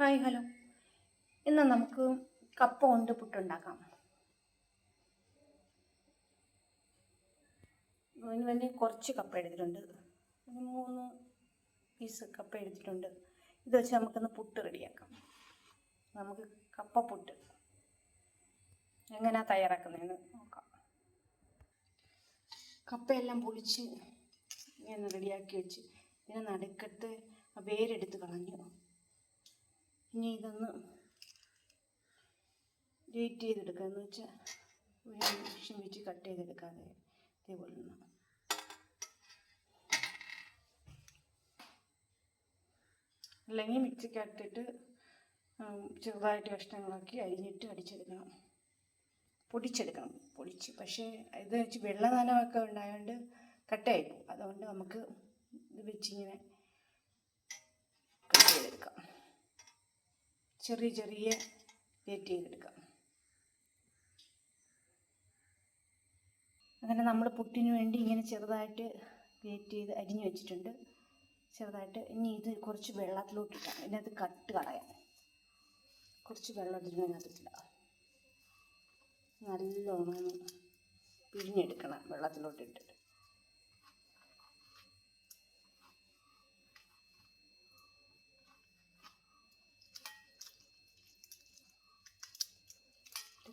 Hi hello. ഇന്ന് നമുക്ക് കപ്പ കൊണ്ട് പുട്ടുണ്ടാക്കാം. അതിന് വേണ്ടി കുറച്ച് കപ്പ എടുത്തിട്ടുണ്ട്. മൂന്ന് പീസ് കപ്പ എടുത്തിട്ടുണ്ട്. ഇത് വെച്ച് നമുക്കൊന്ന് പുട്ട് റെഡിയാക്കാം. നമുക്ക് കപ്പ പുട്ട് എങ്ങനെയാണ് തയ്യാറാക്കുന്നതെന്ന് നോക്കാം. കപ്പയെല്ലാം പൊളിച്ച് ഇങ്ങനെ റെഡിയാക്കി വെച്ച് ഇതിനെ നടുക്കത്ത് വേരെടുത്ത് കളഞ്ഞു. ഇനി ഇതൊന്ന് ഗ്രേറ്റ് ചെയ്തെടുക്കുക എന്ന് വെച്ചാൽ മെഷീൻ വെച്ച് കട്ട് ചെയ്തെടുക്കാതെ ഇതേപോലെ ഒന്ന് അല്ലെങ്കിൽ മിക്സിക്കകത്തിട്ട് ചെറുതായിട്ട് കഷ്ണങ്ങളാക്കി അരിഞ്ഞിട്ട് അടിച്ചെടുക്കണം. പൊടിച്ചെടുക്കണം. പൊടിച്ച്. പക്ഷേ ഇത് വെച്ച് വെള്ള നനമൊക്കെ ഉണ്ടായതുകൊണ്ട് കട്ടയായി പോകും. അതുകൊണ്ട് നമുക്ക് ഇത് വെച്ചിങ്ങനെ കട്ട് ചെയ്തെടുക്കാം. ചെറിയ ചെറിയ ഗ്രേറ്റ് ചെയ്തെടുക്കാം. അങ്ങനെ നമ്മൾ പുട്ടിന് വേണ്ടി ഇങ്ങനെ ചെറുതായിട്ട് ഗ്രേറ്റ് ചെയ്ത് അരിഞ്ഞു വെച്ചിട്ടുണ്ട്. ചെറുതായിട്ട് ഇനി ഇത് കുറച്ച് വെള്ളത്തിലോട്ട് വെള്ളത്തിലോട്ടിട്ടാം ഇതിനകത്ത് കട്ട് കളയാം. കുറച്ച് വെള്ളം ഇതിനകത്തിട്ടില്ല നല്ലോണം പിഴിഞ്ഞെടുക്കണം വെള്ളത്തിലോട്ടിട്ടിട്ട്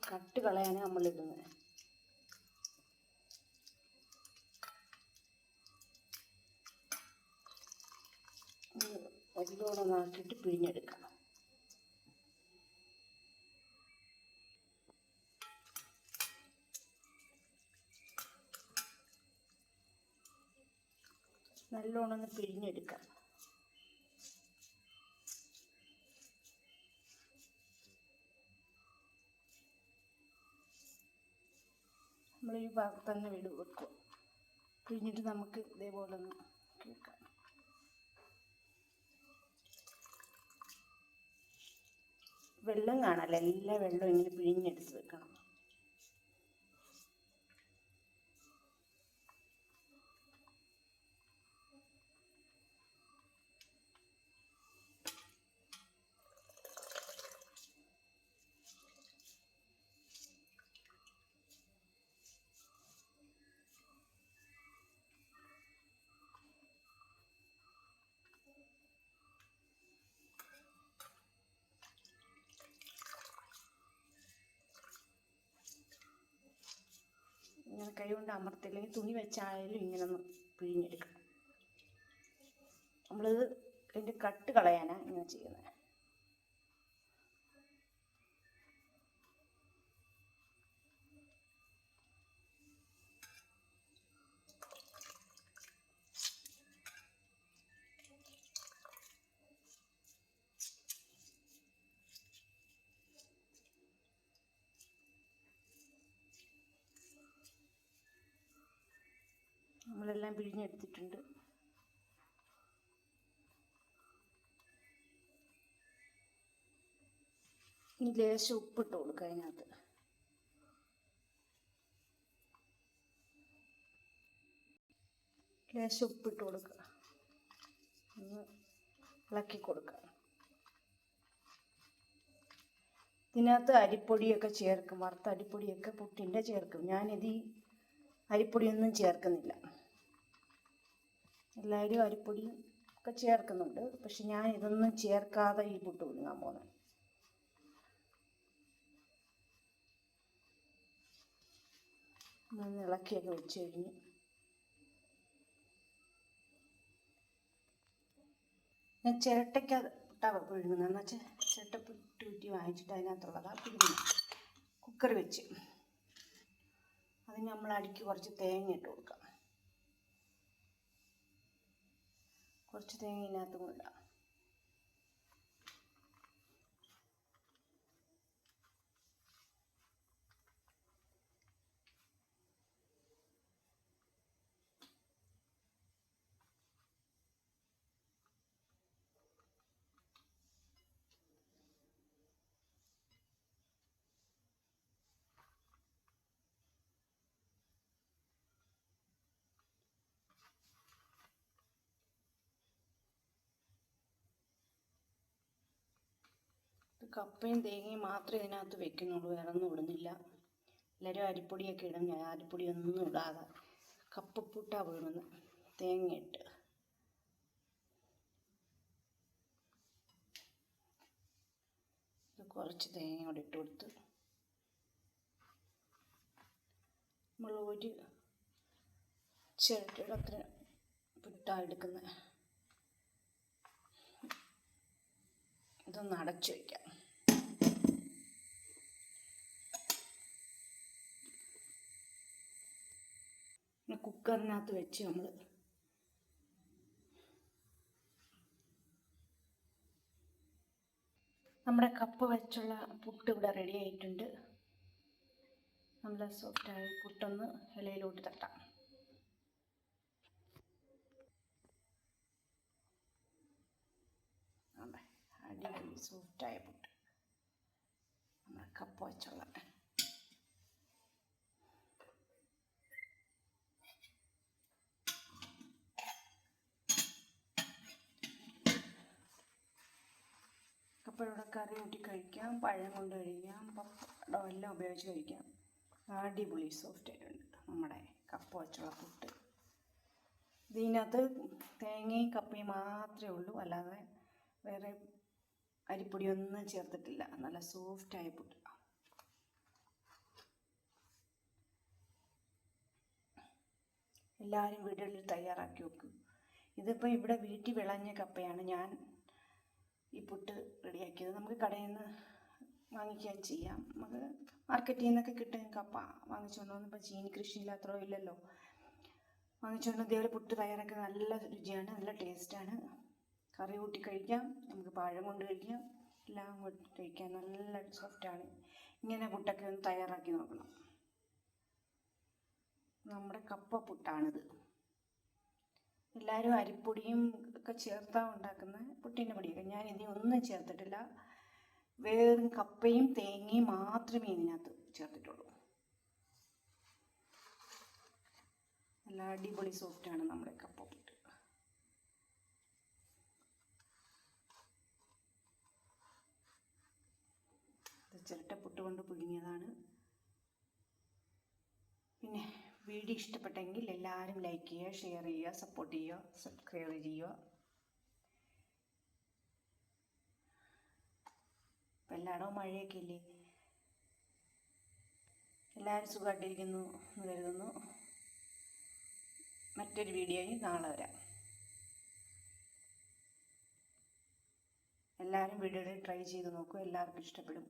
കട്ട് കളയാനാണ് നമ്മളിടുന്നത് അതിലൂടെ നാട്ടിട്ട് പിഴിഞ്ഞെടുക്കണം നല്ലോണം ഒന്ന് പിഴിഞ്ഞെടുക്കാം. നമ്മൾ ഈ ഭാഗത്ത് തന്നെ വിട് വെക്കുക പിഴിഞ്ഞിട്ട് നമുക്ക് ഇതേപോലെ ഒന്ന് കേൾക്കാം. വെള്ളം കാണാല്ല? എല്ലാ വെള്ളവും ഇങ്ങനെ പിഴിഞ്ഞെടുത്ത് വെക്കണം ഇങ്ങനെ കൈ കൊണ്ട് അമർത്തില്ലെങ്കിൽ തുണി വെച്ചായാലും ഇങ്ങനെ ഒന്ന് പിഴിഞ്ഞെടുക്കണം. നമ്മളിത് അതിന്റെ കട്ട് കളയാനാണ് ഇങ്ങനെ ചെയ്യുന്നത്. നമ്മളെല്ലാം പിഴിഞ്ഞെടുത്തിട്ടുണ്ട്. ഇനി ലേശം ഉപ്പിട്ട് കൊടുക്കുക അതിനകത്ത്. ലേശം ഉപ്പിട്ട് കൊടുക്കുക ഒന്ന് ഇളക്കി കൊടുക്കുക ഇതിനകത്ത് അരിപ്പൊടിയൊക്കെ ചേർക്കും. വറുത്ത അരിപ്പൊടിയൊക്കെ പുട്ടിന്റെ ചേർക്കും. ഞാനിത് അരിപ്പൊടിയൊന്നും ചേർക്കുന്നില്ല. എല്ലാവരും അരിപ്പൊടിയും ഒക്കെ ചേർക്കുന്നുണ്ട്. പക്ഷെ ഞാൻ ഇതൊന്നും ചേർക്കാതെ ഈ പുട്ട് പുഴുങ്ങാൻ പോകുന്നത് ഒന്ന് ഇളക്കിയൊക്കെ വെച്ച് കഴിഞ്ഞ്. ഞാൻ ചിരട്ടയ്ക്ക് പുട്ടാണ് പുഴുങ്ങുന്നത് എന്ന് വെച്ചാൽ ചിരട്ട പുട്ട് കുറ്റി വാങ്ങിച്ചിട്ട് അതിനകത്തുള്ളതാണ് പുഴുങ്ങുന്നത് കുക്കർ വെച്ച്. അതിന് നമ്മൾ അടുക്കി കുറച്ച് തേങ്ങ ഇട്ട് കൊടുക്കാം. കുറച്ച് തേങ്ങ ഇതിനകത്ത് കൊണ്ടിടാം കപ്പയും തേങ്ങയും മാത്രമേ ഇതിനകത്ത് വെക്കുന്നുള്ളൂ വേറെ ഒന്നും ഇടുന്നില്ല. എല്ലാവരും അരിപ്പൊടിയൊക്കെ ഇടും ഞാൻ അരിപ്പൊടിയൊന്നും ഇടാതെ. കപ്പപ്പൂട്ടാണ് വീഴുന്നത് തേങ്ങയിട്ട് കുറച്ച് തേങ്ങ കൂടെ ഇട്ട് കൊടുത്ത്. നമ്മൾ ഒരു ചിരട്ടയുടെ അത്ര പുട്ടാ എടുക്കുന്നത് ഇതൊന്ന് അടച്ചു വയ്ക്കാം കുക്കറിനകത്ത് വെച്ച് നമ്മൾ നമ്മുടെ കപ്പ് വെച്ചുള്ള പുട്ട് ഇവിടെ റെഡി ആയിട്ടുണ്ട്. നമ്മൾ സോഫ്റ്റായി പുട്ടൊന്ന് ഇലയിലോട്ട് തട്ടാം. അടിപൊളി സോഫ്റ്റായ പുട്ട്. നമ്മുടെ കപ്പ് വെച്ചുള്ള കപ്പയുടെ കറി കൂട്ടി കഴിക്കാം പഴം കൊണ്ട് കഴിക്കാം പപ്പടം എല്ലാം ഉപയോഗിച്ച് കഴിക്കാം. അടിപൊളി സോഫ്റ്റ് ആയിട്ടുണ്ട് നമ്മുടെ കപ്പ വെച്ചുള്ള പുട്ട്. ഇതിനകത്ത് തേങ്ങയും കപ്പയും മാത്രമേ ഉള്ളൂ അല്ലാതെ വേറെ അരിപ്പൊടിയൊന്നും ചേർത്തിട്ടില്ല. നല്ല സോഫ്റ്റായ പുട്ട്. എല്ലാവരും വീടുകളിൽ തയ്യാറാക്കി വെക്കും. ഇതിപ്പോൾ ഇവിടെ വീട്ടിൽ വിളഞ്ഞ കപ്പയാണ് ഞാൻ ഈ പുട്ട് റെഡിയാക്കിയത്. നമുക്ക് കടയിൽ നിന്ന് വാങ്ങിക്കുകയും ചെയ്യാം. നമുക്ക് മാർക്കറ്റിൽ നിന്നൊക്കെ കിട്ടും കപ്പ വാങ്ങിച്ചുകൊണ്ട് വന്നപ്പോൾ ചീനി കൃഷി ഇല്ലാത്തോ ഇല്ലല്ലോ. വാങ്ങിച്ചുകൊണ്ട് ഇതേപോലെ പുട്ട് തയ്യാറൊക്കെ നല്ല രുചിയാണ് നല്ല ടേസ്റ്റാണ് കറി കൂട്ടി കഴിക്കാം. നമുക്ക് പഴം കൊണ്ട് കഴിക്കാം. എല്ലാം കൊണ്ട് കഴിക്കാം. നല്ല സോഫ്റ്റാണ് ഇങ്ങനെ പുട്ടൊക്കെ ഒന്ന് തയ്യാറാക്കി നോക്കണം. നമ്മുടെ കപ്പ പുട്ടാണിത്. എല്ലാവരും അരിപ്പൊടിയും ഒക്കെ ചേർത്താണ് ഉണ്ടാക്കുന്ന പുട്ടിന്റെ പൊടിയൊക്കെ. ഞാൻ ഇതിൽ ഒന്നും ചേർത്തിട്ടില്ല. വെറും കപ്പയും തേങ്ങയും മാത്രമേ ഇതിനകത്ത് ചേർത്തിട്ടുള്ളൂ. നല്ല അടിപൊളി സോഫ്റ്റാണ് നമ്മുടെ കപ്പ പുട്ട്. ഇത് ചിരട്ടപ്പുട്ട് കൊണ്ട് പുഴുങ്ങിയതാണ്. പിന്നെ വീഡിയോ ഇഷ്ടപ്പെട്ടെങ്കിൽ എല്ലാവരും ലൈക്ക് ചെയ്യുക ഷെയർ ചെയ്യുക സപ്പോർട്ട് ചെയ്യുക സബ്സ്ക്രൈബ് ചെയ്യുക. ഇപ്പം എല്ലായിടവും മഴയൊക്കെ ഇല്ലേ എല്ലാവരും സുഖമായിട്ടിരിക്കുന്നു എന്ന് കരുതുന്നു. മറ്റൊരു വീഡിയോയിൽ നാളെ വരാം. എല്ലാവരും വീഡിയോയിൽ ട്രൈ ചെയ്ത് നോക്കൂ. എല്ലാവർക്കും ഇഷ്ടപ്പെടും.